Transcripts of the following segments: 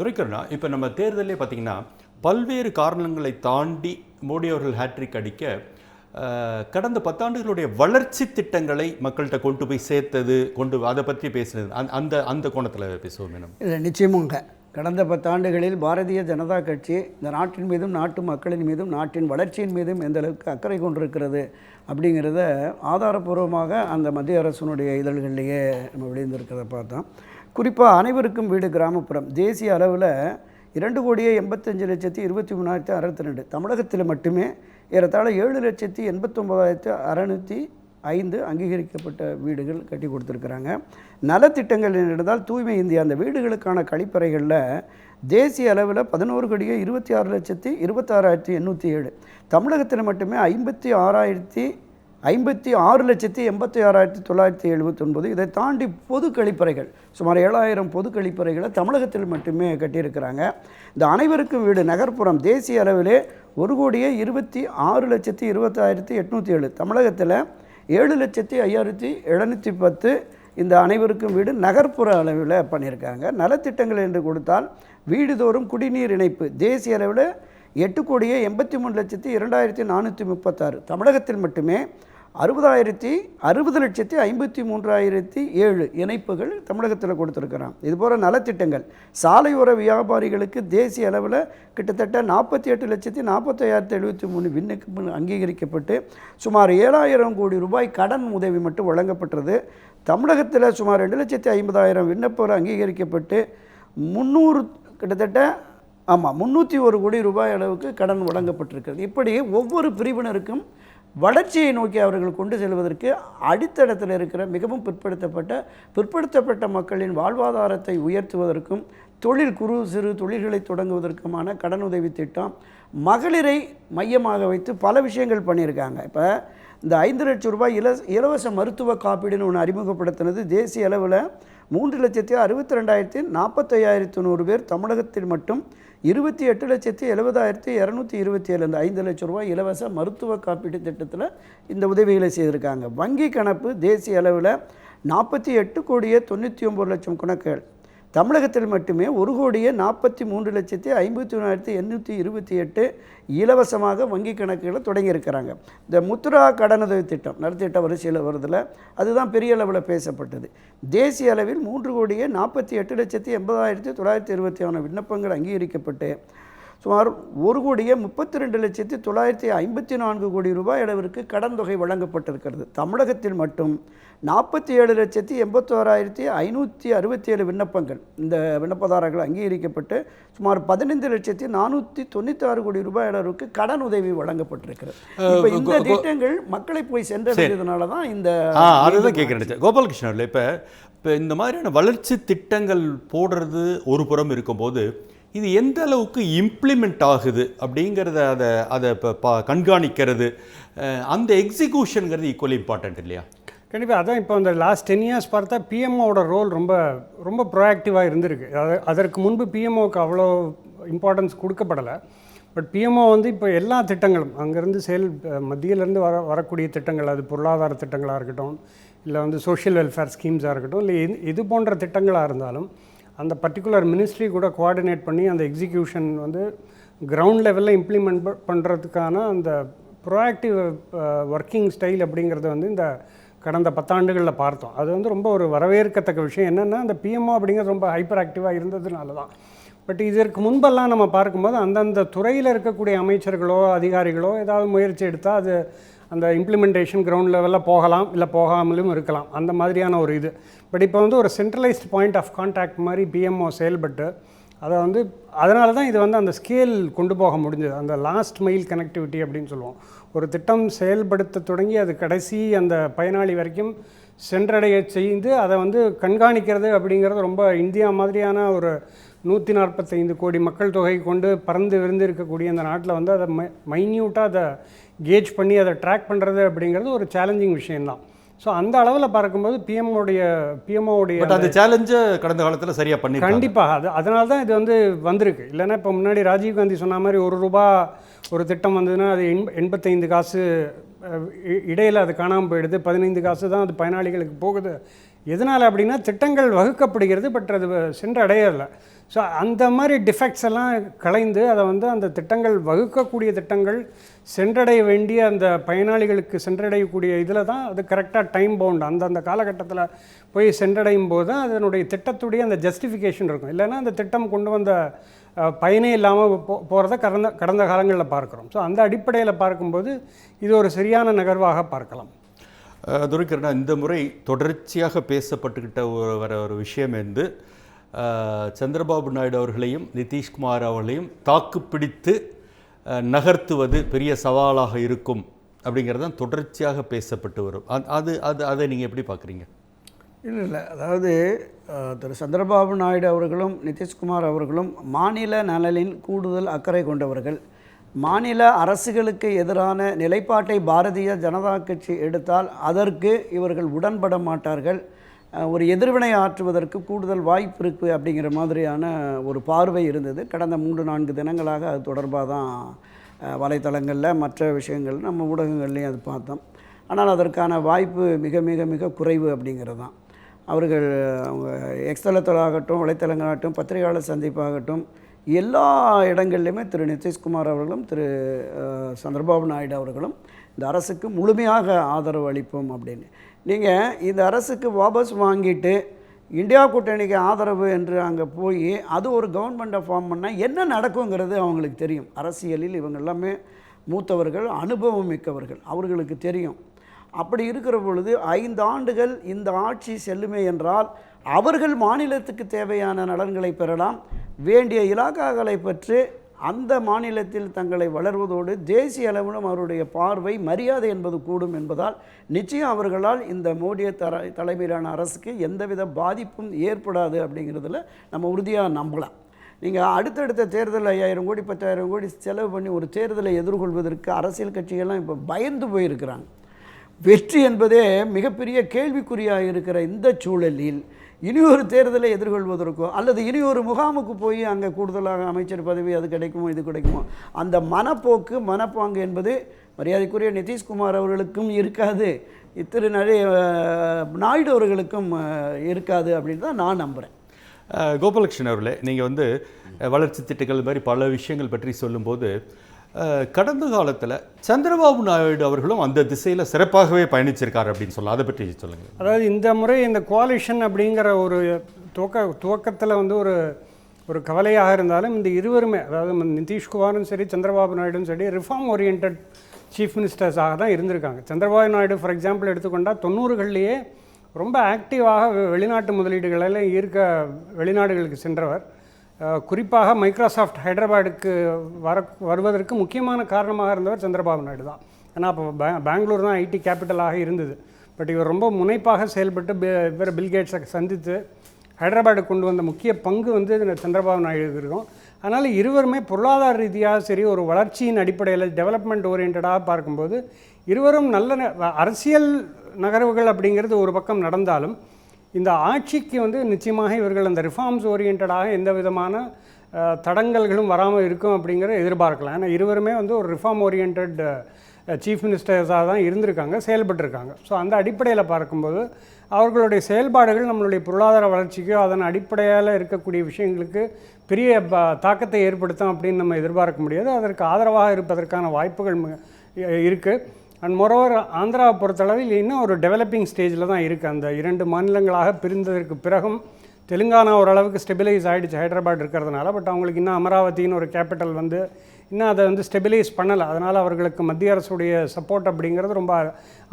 துரைக்கருணா இப்போ நம்ம தேர்தலே பார்த்தீங்கன்னா பல்வேறு காரணங்களை தாண்டி மோடி அவர்கள் ஹேட்ரிக் அடிக்க கடந்த பத்தாண்டுகளுடைய வளர்ச்சி திட்டங்களை மக்கள்கிட்ட கொண்டு போய் சேர்த்தது கொண்டு அதை பற்றி பேசுனது. அந்த- அந்த அந்த கோணத்தில் பேசுவோம் மேடம். இல்லை நிச்சயமாக கடந்த பத்தாண்டுகளில் பாரதிய ஜனதா கட்சி இந்த நாட்டின் மீதும் நாட்டு மக்களின் மீதும் நாட்டின் வளர்ச்சியின் மீதும் எந்த அளவுக்கு அக்கறை கொண்டிருக்கிறது அப்படிங்கிறத ஆதாரபூர்வமாக அந்த மத்திய அரசினுடைய இதழ்கள்லேயே நம்ம வெளியிருந்திருக்கிறத பார்த்தோம். குறிப்பாக அனைவருக்கும் வீடு கிராமப்புறம். தேசிய அளவில் இரண்டு கோடியே எண்பத்தஞ்சு லட்சத்தி இருபத்தி மூணாயிரத்தி அறுபத்தி ரெண்டு தமிழகத்தில் மட்டுமே ஏறத்தாழ ஏழு லட்சத்தி எண்பத்தொம்போதாயிரத்தி அறநூற்றி ஐந்து அங்கீகரிக்கப்பட்ட வீடுகள் கட்டி கொடுத்துருக்குறாங்க. நலத்திட்டங்கள் இருந்தால் தூய்மை இந்தியா. அந்த வீடுகளுக்கான கழிப்பறைகளில் தேசிய அளவில் பதினோரு கோடியே இருபத்தி ஆறு லட்சத்தி இருபத்தாறாயிரத்தி எண்ணூற்றி ஏழு. தமிழகத்தில் மட்டுமே ஐம்பத்தி ஆறாயிரத்தி ஐம்பத்தி ஆறு லட்சத்தி எண்பத்தி ஆறாயிரத்தி தொள்ளாயிரத்தி எழுபத்தொன்பது. இதை தாண்டி பொது கழிப்பறைகள் சுமார் ஏழாயிரம் பொது கழிப்பறைகளை தமிழகத்தில் மட்டுமே கட்டியிருக்கிறாங்க. இந்த அனைவருக்கும் வீடு நகர்ப்புறம் தேசிய அளவிலே ஒரு கோடியே இருபத்தி ஆறு லட்சத்தி இருபத்தாயிரத்தி எட்நூற்றி ஏழு. தமிழகத்தில் ஏழு லட்சத்தி ஐயாயிரத்தி எழுநூற்றி பத்து இந்த அனைவருக்கும் வீடு நகர்ப்புற அளவில் பண்ணியிருக்காங்க. நலத்திட்டங்கள் என்று கொடுத்தால் வீடுதோறும் குடிநீர் இணைப்பு தேசிய அளவில் எட்டு கோடியே எண்பத்தி மூணு லட்சத்தி இரண்டாயிரத்தி நானூற்றி முப்பத்தாறு. தமிழகத்தில் மட்டுமே அறுபதாயிரத்தி அறுபது லட்சத்தி ஐம்பத்தி மூன்றாயிரத்தி ஏழு இணைப்புகள் தமிழகத்தில் கொடுத்துருக்குறான். இதுபோல் நலத்திட்டங்கள். சாலையோர வியாபாரிகளுக்கு தேசிய அளவில் கிட்டத்தட்ட நாற்பத்தி எட்டு லட்சத்தி நாற்பத்தையாயிரத்தி எழுபத்தி மூணு விண்ணப்பம் அங்கீகரிக்கப்பட்டு சுமார் ஏழாயிரம் கோடி ரூபாய் கடன் உதவி மட்டும் வழங்கப்பட்டது. தமிழகத்தில் சுமார் ரெண்டு லட்சத்தி ஐம்பதாயிரம் விண்ணப்பங்கள் அங்கீகரிக்கப்பட்டு முந்நூறு கிட்டத்தட்ட ஆமாம் முந்நூற்றி ஒரு கோடி ரூபாய் அளவுக்கு கடன் வழங்கப்பட்டிருக்கிறது. இப்படி ஒவ்வொரு பிரிவினருக்கும் வளர்ச்சியை நோக்கி அவர்கள் கொண்டு செல்வதற்கு அடித்தளத்தில் இருக்கிற மிகவும் பிற்படுத்தப்பட்ட பிற்படுத்தப்பட்ட மக்களின் வாழ்வாதாரத்தை உயர்த்துவதற்கும் தொழில் குறு சிறு தொழில்களை தொடங்குவதற்குமான கடனுதவி திட்டம் மகளிரை மையமாக வைத்து பல விஷயங்கள் பண்ணியிருக்காங்க. இப்போ இந்த ஐந்து லட்சம் ரூபாய் இல இலவச மருத்துவ காப்பீடுன்னு ஒன்று அறிமுகப்படுத்தினது. தேசிய அளவில் மூன்று லட்சத்தி அறுபத்தி ரெண்டாயிரத்தி நாற்பத்தையாயிரத்தி நூறு பேர் தமிழகத்தில் மட்டும் இருபத்தி எட்டு லட்சத்தி எழுபதாயிரத்தி இரநூத்தி இருபத்தி ஏழு இந்த ஐந்து லட்சம் ரூபாய் இலவச மருத்துவ காப்பீட்டு திட்டத்தில் இந்த உதவிகளை செய்திருக்காங்க. வங்கி கணப்பு தேசிய அளவில் நாற்பத்தி எட்டு கோடியே தொண்ணூற்றி ஒம்பது லட்சம் கணக்குகள். தமிழகத்தில் மட்டுமே ஒரு கோடியே நாற்பத்தி மூன்று லட்சத்தி ஐம்பத்தி ஒன்றாயிரத்தி எண்ணூற்றி இருபத்தி எட்டு இலவசமாக வங்கி கணக்குகளை தொடங்கியிருக்கிறாங்க. இந்த முத்ரா கடனுதவி திட்டம் நலத்திட்ட வரிசையில் வருதில் அதுதான் பெரிய அளவில் பேசப்பட்டது. தேசிய அளவில் மூன்று கோடியே நாற்பத்தி எட்டு லட்சத்தி எண்பதாயிரத்தி தொள்ளாயிரத்தி இருபத்தி ஆறு விண்ணப்பங்கள் அங்கீகரிக்கப்பட்டு சுமார் ஒரு கோடியே முப்பத்தி ரெண்டு லட்சத்தி தொள்ளாயிரத்தி ஐம்பத்தி நான்கு கோடி ரூபாய் அளவிற்கு கடன் தொகை வழங்கப்பட்டிருக்கிறது. தமிழகத்தில் மட்டும் நாற்பத்தி ஏழு லட்சத்தி எண்பத்தோராயிரத்தி ஐநூற்றி அறுபத்தி ஏழு விண்ணப்பங்கள். இந்த விண்ணப்பதாரர்கள் அங்கீகரிக்கப்பட்டு சுமார் பதினைந்து லட்சத்தி நானூற்றி தொண்ணூத்தாறு கோடி ரூபாய் அளவுக்கு கடன் உதவி வழங்கப்பட்டிருக்கிறது. இப்போ இந்த திட்டங்கள் மக்களை போய் சென்றடைந்ததுனால தான் இந்த அதுதான் கேட்குறேன். கோபாலகிருஷ்ணன் இப்போ இப்போ இந்த மாதிரியான வளர்ச்சி திட்டங்கள் போடுறது ஒரு புறம் இருக்கும்போது இது எந்த அளவுக்கு இம்ப்ளிமெண்ட் ஆகுது அப்படிங்கிறத அதை அதை இப்போ பா கண்காணிக்கிறது அந்த எக்ஸிக்யூஷனுங்கிறது ஈக்குவலி இம்பார்ட்டன்ட் இல்லையா? கண்டிப்பாக அதான் இப்போ அந்த லாஸ்ட் டென் இயர்ஸ் பார்த்தா பிஎம்ஓட ரோல் ரொம்ப ரொம்ப ப்ரோஆக்டிவாக இருந்திருக்கு. அது அதற்கு முன்பு பிஎம்ஓக்கு அவ்வளோ இம்பார்ட்டன்ஸ் கொடுக்கப்படலை. பட் பிஎம்ஓ வந்து இப்போ எல்லா திட்டங்களும் அங்கேருந்து செயல் மத்தியிலேருந்து வர வரக்கூடிய திட்டங்கள் அது பொருளாதார திட்டங்களாக இருக்கட்டும் இல்லை வந்து சோஷியல் வெல்ஃபேர் ஸ்கீம்ஸாக இருக்கட்டும் இல்லை எது இது போன்ற திட்டங்களாக இருந்தாலும் அந்த பர்டிகுலர் மினிஸ்ட்ரி கூட கோஆர்டினேட் பண்ணி அந்த எக்ஸிக்யூஷன் வந்து கிரவுண்ட் லெவலில் இம்ப்ளிமெண்ட் பண்ணுறதுக்கான அந்த ப்ரோஆக்டிவ் ஒர்க்கிங் ஸ்டைல் அப்படிங்கிறத வந்து இந்த கடந்த பத்தாண்டுகளில் பார்த்தோம். அது வந்து ரொம்ப ஒரு வரவேற்கத்தக்க விஷயம். என்னென்னா அந்த பிஎம்ஓ அப்படிங்கிறது ரொம்ப ஹைப்பர் ஆக்டிவாக இருந்ததுனால தான் பட் இதற்கு முன்பெல்லாம் நம்ம பார்க்கும்போது அந்தந்த துறையில் இருக்கக்கூடிய அமைச்சர்களோ அதிகாரிகளோ ஏதாவது முயற்சி எடுத்தால் அது அந்த இம்ப்ளிமெண்டேஷன் கிரவுண்ட் லெவலில் போகலாம் இல்லை போகாமலும் இருக்கலாம். அந்த மாதிரியான ஒரு இது. பட் இப்போ வந்து ஒரு சென்ட்ரலைஸ்ட் பாயிண்ட் ஆஃப் கான்டாக்ட் மாதிரி பிஎம்ஓ செயல்பட்டு அதை வந்து அதனால தான் இது வந்து அந்த ஸ்கேல் கொண்டு போக முடிஞ்சது. அந்த லாஸ்ட் மைல் கனெக்டிவிட்டி அப்படின்னு சொல்லுவோம். ஒரு திட்டம் செயல்படுத்த தொடங்கி அது கடைசி அந்த பயனாளி வரைக்கும் சென்றடைய செய்து அதை வந்து கண்காணிக்கிறது அப்படிங்கிறது ரொம்ப இந்தியா மாதிரியான ஒரு நூற்றி நாற்பத்தைந்து கோடி மக்கள் தொகை கொண்டு பறந்து விருந்து இருக்கக்கூடிய அந்த நாட்டில் வந்து அதை மை மைன்யூட்டாக அதை கேஜ் பண்ணி அதை ட்ராக் பண்ணுறது அப்படிங்கிறது ஒரு சேலஞ்சிங் விஷயம்தான். ஸோ அந்த அளவில் பார்க்கும்போது பிஎம்ஓடைய பிஎம்ஓடைய அந்த சேலஞ்சை கடந்த காலத்தில் சரியாக பண்ணி கண்டிப்பாக. அது அதனால தான் இது வந்து வந்திருக்கு. இல்லைன்னா இப்போ முன்னாடி ராஜீவ்காந்தி சொன்ன மாதிரி ஒரு ரூபா ஒரு திட்டம் வந்ததுன்னா அது எண் எண்பத்தைந்து காசு இடையில அது காணாமல் போயிடுது. பதினைந்து காசு தான் அது பயனாளிகளுக்கு போகுது. எதனால் அப்படின்னா திட்டங்கள் வகுக்கப்படுகிறது பட் அது சென்று அடையலை ஸோ அந்த மாதிரி டிஃபெக்ட்ஸ் எல்லாம் களைந்து அதை வந்து அந்த திட்டங்கள் வகுக்கக்கூடிய திட்டங்கள் சென்றடைய வேண்டிய அந்த பயனாளிகளுக்கு சென்றடையக்கூடிய இதில் தான் அது கரெக்டாக டைம் பவுண்ட் அந்தந்த காலகட்டத்தில் போய் சென்றடையும் போது தான் அதனுடைய திட்டத்துடைய அந்த ஜஸ்டிஃபிகேஷன் இருக்கும். இல்லைன்னா அந்த திட்டம் கொண்டு வந்த பயனே இல்லாமல் போ போகிறத கடந்த கடந்த காலங்களில் பார்க்குறோம். ஸோ அந்த அடிப்படையில் பார்க்கும்போது இது ஒரு சரியான நகர்வாக பார்க்கலாம். அஹ், இந்த முறை தொடர்ச்சியாக பேசப்பட்டுக்கிட்ட ஒரு வர ஒரு விஷயம் வந்து சந்திரபாபு நாயுடு அவர்களையும் நிதிஷ்குமார் அவர்களையும் தாக்குப்பிடித்து நகர்த்துவது பெரிய சவாலாக இருக்கும் அப்படிங்கிறது தான் தொடர்ச்சியாக பேசப்பட்டு வரும். அது- அது அது அதை நீங்கள் எப்படி பார்க்குறீங்க இல்லை இல்லை அதாவது திரு சந்திரபாபு நாயுடு அவர்களும் நிதிஷ்குமார் அவர்களும் மாநில நலனில் கூடுதல் அக்கறை கொண்டவர்கள். மாநில அரசுகளுக்கு எதிரான நிலைப்பாட்டை பாரதிய ஜனதா கட்சி எடுத்தால் அதற்கு இவர்கள் உடன்பட மாட்டார்கள். ஒரு எதிர்வினை ஆற்றுவதற்கு கூடுதல் வாய்ப்பு இருக்குது அப்படிங்கிற மாதிரியான ஒரு பார்வை இருந்தது. கடந்த மூன்று நான்கு தினங்களாக அது தொடர்பாக தான் வலைத்தளங்களில் மற்ற விஷயங்கள் நம்ம ஊடகங்கள்லேயும் அது பார்த்தோம். ஆனால் அதற்கான வாய்ப்பு மிக மிக மிக குறைவு அப்படிங்கிறது தான். அவர்கள் அவங்க எக்ஸ்தலத்தலாகட்டும் வலைத்தளங்களாகட்டும் பத்திரிகையாளர் சந்திப்பாகட்டும் எல்லா இடங்கள்லையுமே திரு நிதிஷ்குமார் அவர்களும் திரு சந்திரபாபு நாயுடு அவர்களும் இந்த அரசுக்கு முழுமையாக ஆதரவு அளிப்போம் அப்படின்னு. நீங்கள் இந்த அரசுக்கு வாபஸ் வாங்கிட்டு இந்தியா கூட்டணிக்கு ஆதரவு என்று அங்கே போய் அது ஒரு கவர்மெண்ட்டை ஃபார்ம் பண்ணால் என்ன நடக்குங்கிறது அவங்களுக்கு தெரியும். அரசியலில் இவங்க எல்லாமே மூத்தவர்கள் அனுபவம் மிக்கவர்கள் அவர்களுக்கு தெரியும். அப்படி இருக்கிற பொழுது ஐந்து ஆண்டுகள் இந்த ஆட்சி செல்லுமே என்றால் அவர்கள் மாநிலத்துக்கு தேவையான நலன்களை பெறலாம் வேண்டிய இலாக்காக்களை பற்றி அந்த மாநிலத்தில் தங்களை வளர்வதோடு தேசிய அளவிலும் அவருடைய பார்வை மரியாதை என்பது கூடும் என்பதால் நிச்சயம் அவர்களால் இந்த மோடிய தர தலைமையிலான அரசுக்கு எந்தவித பாதிப்பும் ஏற்படாது அப்படிங்கிறதுல நம்ம உறுதியாக நம்பலாம். நீங்கள் அடுத்தடுத்த தேர்தல் ஐயாயிரம் கோடி பத்தாயிரம் கோடி செலவு பண்ணி ஒரு தேர்தலை எதிர்கொள்வதற்கு அரசியல் கட்சிகள்லாம் இப்போ பயந்து போயிருக்கிறாங்க. வெற்றி என்பதே மிகப்பெரிய கேள்விக்குறியாக இருக்கிற இந்த சூழலில் இனி ஒரு தேர்தலை எதிர்கொள்வதற்கோ அல்லது இனி ஒரு முகாமுக்கு போய் அங்கே கூடுதலாக அமைச்சர் பதவி அது கிடைக்குமோ இது கிடைக்குமோ அந்த மனப்போக்கு மனப்பாங்கு என்பது மரியாதைக்குரிய நிதிஷ்குமார் அவர்களுக்கும் இருக்காது. திரு நிறைய நாயுடு அவர்களுக்கும் இருக்காது அப்படின்னு தான் நான் நம்புகிறேன் கோபாலகிருஷ்ணன் அவர்களே நீங்கள் வந்து வளர்ச்சி திட்டங்கள் மாதிரி பல விஷயங்கள் பற்றி சொல்லும்போது கடந்த காலத்தில் சந்திரபாபு நாயுடு அவர்களும் அந்த திசையில் சிறப்பாகவே பயணிச்சிருக்காரு அப்படின்னு சொல்லலாம். அதை பற்றி சொல்லுங்கள் அதாவது இந்த முறை இந்த கோலிஷன் அப்படிங்கிற ஒரு துவக்க துவக்கத்தில் வந்து ஒரு ஒரு கவலையாக இருந்தாலும் இந்த இருவருமே அதாவது நிதிஷ்குமாரும் சரி சந்திரபாபு நாயுடும் சரி ரிஃபார்ம் ஓரியன்ட் சீஃப் மினிஸ்டர்ஸாக தான் இருந்திருக்காங்க. சந்திரபாபு நாயுடு ஃபார் எக்ஸாம்பிள் எடுத்துக்கொண்டால் தொண்ணூறுகள்லேயே ரொம்ப ஆக்டிவாக வெ- வெளிநாட்டு முதலீடுகளெல்லாம் ஈர்க்க வெளிநாடுகளுக்கு சென்றவர். குறிப்பாக மைக்ரோசாஃப்ட் ஹைதராபாடுக்கு வர வருவதற்கு முக்கியமான காரணமாக இருந்தவர் சந்திரபாபு நாயுடு தான். ஏன்னா அப்போ பே பெங்களூர் தான் ஐடி கேபிட்டலாக இருந்தது. பட் இவர் ரொம்ப முனைப்பாக செயல்பட்டு இவர் பில்கேட்ஸை சந்தித்து ஹைதராபாடு கொண்டு வந்த முக்கிய பங்கு வந்து இதில் சந்திரபாபு நாயுடு இருக்கும். அதனால் இருவருமே பொருளாதார ரீதியாக சரி ஒரு வளர்ச்சியின் அடிப்படையில் டெவலப்மெண்ட் ஓரியன்டாக பார்க்கும்போது இருவரும் நல்ல ந- அரசியல் நகர்வுகள் அப்படிங்கிறது ஒரு பக்கம் நடந்தாலும் இந்த ஆட்சிக்கு வந்து நிச்சயமாக இவர்கள் அந்த ரிஃபார்ம்ஸ் ஓரியன்டாக எந்த விதமான தடங்கல்களும் வராமல் இருக்கும் அப்படிங்கிறத எதிர்பார்க்கலாம். ஏன்னா இருவருமே வந்து ஒரு ரிஃபார்ம் ஓரியன்ட் சீஃப் மினிஸ்டர்ஸாக தான் இருந்திருக்காங்க செயல்பட்டுருக்காங்க. ஸோ அந்த அடிப்படையில் பார்க்கும்போது அவர்களுடைய செயல்பாடுகள் நம்மளுடைய பொருளாதார வளர்ச்சிக்கோ அதன் அடிப்படையால் இருக்கக்கூடிய விஷயங்களுக்கு பெரிய ப- தாக்கத்தை ஏற்படுத்தும் அப்படின்னு நம்ம எதிர்பார்க்க முடியாது. அதற்கு ஆதரவாக இருப்பதற்கான வாய்ப்புகள் இருக்குது அண்ட் மொரோவர் ஆந்திராவை பொறுத்தளவில் இன்னும் ஒரு டெவலப்பிங் ஸ்டேஜில் தான் இருக்குது அந்த இரண்டு மாநிலங்களாக பிரிந்ததற்கு பிறகும் தெலுங்கானா ஓரளவுக்கு ஸ்டெபிலைஸ் ஆகிடுச்சு ஹைதராபாத் இருக்கிறதுனால. பட் அவங்களுக்கு இன்னும் அமராவதினு ஒரு கேபிட்டல் வந்து இன்னும் அதை வந்து ஸ்டெபிலைஸ் பண்ணலை. அதனால் அவர்களுக்கு மத்திய அரசுடைய சப்போர்ட் அப்படிங்கிறது ரொம்ப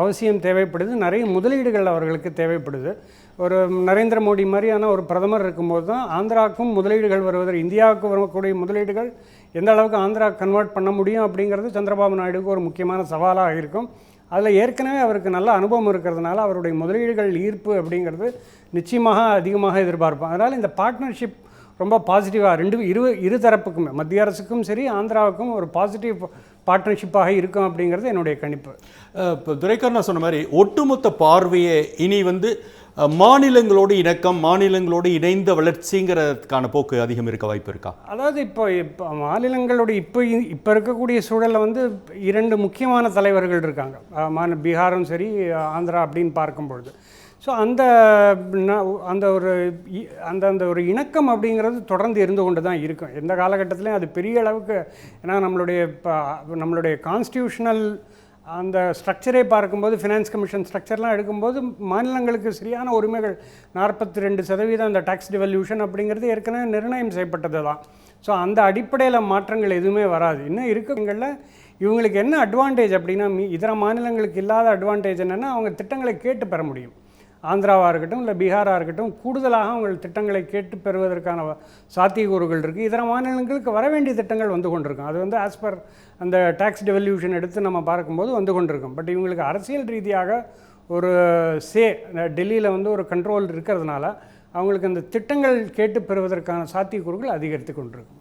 அவசியம் தேவைப்படுது. நிறைய முதலீடுகள் அவர்களுக்கு தேவைப்படுது. ஒரு நரேந்திர மோடி மாதிரியான ஒரு பிரதமர் இருக்கும்போது தான் ஆந்திராவுக்கும் முதலீடுகள் வருவதற்கு இந்தியாவுக்கு வரக்கூடிய முதலீடுகள் எந்த அளவுக்கு ஆந்திரா கன்வெர்ட் பண்ண முடியும் அப்படிங்கிறது சந்திரபாபு நாயுடுக்கு ஒரு முக்கியமான சவாலாக இருக்கும். அதில் ஏற்கனவே அவருக்கு நல்ல அனுபவம் இருக்கிறதுனால அவருடைய முதலீடுகள் ஈர்ப்பு அப்படிங்கிறது நிச்சயமாக அதிகமாக எதிர்பார்ப்போம். அதனால் இந்த பார்ட்னர்ஷிப் ரொம்ப பாசிட்டிவாக ரெண்டு இரு இரு தரப்புக்குமே மத்திய அரசுக்கும் சரி ஆந்திராவுக்கும் ஒரு பாசிட்டிவ் பார்ட்னர்ஷிப்பாக இருக்கும் அப்படிங்கிறது என்னுடைய கணிப்பு. இப்போ துரைக்கண்ணா சொன்ன மாதிரி ஒட்டுமொத்த பார்வையே இனி வந்து மாநிலங்களோடு இணக்கம் மாநிலங்களோடு இணைந்த வளர்ச்சிங்கிறதுக்கான போக்கு அதிகம் இருக்க வாய்ப்பு இருக்கா? அதாவது இப்போ இப்போ மாநிலங்களுடைய இப்போ இப்போ இருக்கக்கூடிய சூழலில் வந்து இரண்டு முக்கியமான தலைவர்கள் இருக்காங்க. பீகாரும் சரி ஆந்திரா அப்படின்னு பார்க்கும்பொழுது. ஸோ அந்த அந்த ஒரு இ- அந்த அந்த ஒரு இணக்கம் அப்படிங்கிறது தொடர்ந்து இருந்து கொண்டு தான் இருக்கும். எந்த காலகட்டத்திலையும் அது பெரிய அளவுக்கு ஏன்னா நம்மளுடைய இப்போ நம்மளுடைய கான்ஸ்டியூஷனல் அந்த ஸ்ட்ரக்சரே பார்க்கும்போது ஃபினான்ஸ் கமிஷன் ஸ்ட்ரக்சர்லாம் எடுக்கும்போது மாநிலங்களுக்கு சரியான உரிமைகள் நாற்பத்தி ரெண்டு சதவீதம் அந்த டேக்ஸ் டிவல்யூஷன் அப்படிங்கிறது ஏற்கனவே நிர்ணயம் செய்யப்பட்டது தான். ஸோ அந்த அடிப்படையில் மாற்றங்கள் எதுவுமே வராது. இன்னும் இருக்கங்களில் இவங்களுக்கு என்ன அட்வான்டேஜ் அப்படின்னா இதர மாநிலங்களுக்கு இல்லாத அட்வான்டேஜ் என்னென்னா அவங்க திட்டங்களை கேட்டு பெற முடியும். ஆந்திராவாக இருக்கட்டும் இல்லை பீகாராக இருக்கட்டும் கூடுதலாக அவங்க திட்டங்களை கேட்டு பெறுவதற்கான வ- சாத்தியக்கூறுகள் இருக்குது இதர மாநிலங்களுக்கு வர வேண்டிய திட்டங்கள் வந்து கொண்டிருக்கும். அது வந்து ஆஸ் பர் அந்த டேக்ஸ் டெவல்யூஷன் எடுத்து நம்ம பார்க்கும்போது வந்து கொண்டிருக்கும். பட் இவங்களுக்கு அரசியல் ரீதியாக ஒரு சே டெல்லியில் வந்து ஒரு கண்ட்ரோல் இருக்கிறதுனால அவங்களுக்கு அந்த திட்டங்கள் கேட்டு பெறுவதற்கான சாத்தியக்கூறுகள் அதிகரித்து கொண்டிருக்கும்.